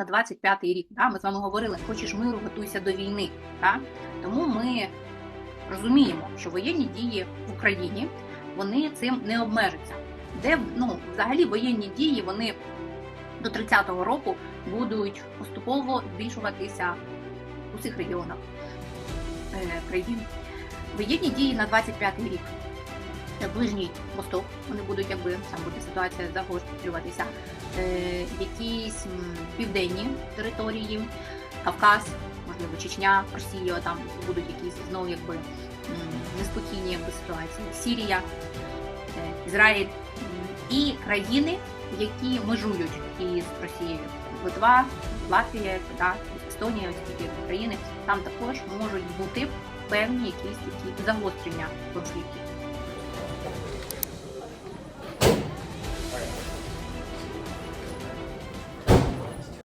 на 25-й рік. Да? Ми з вами говорили, хочеш миру, готуйся до війни. Да? Тому ми розуміємо, що воєнні дії в Україні вони цим не обмежаться. Де ну, взагалі воєнні дії вони до 30-го року будуть поступово збільшуватися у цих регіонах е, країн. Воєнні дії на 25-й рік. Ближній восток, вони будуть, якби там буде ситуація загострюватися. Е, якісь південні території, Кавказ, можливо, Чечня, Росія, там будуть якісь знову якби неспокійні якби, ситуації. Сірія, е, Ізраїль і країни, які межують із Росією. Литва, Латвія, да, Естонія, ось такі країни, там також можуть бути певні якісь такі загострення конфліктів.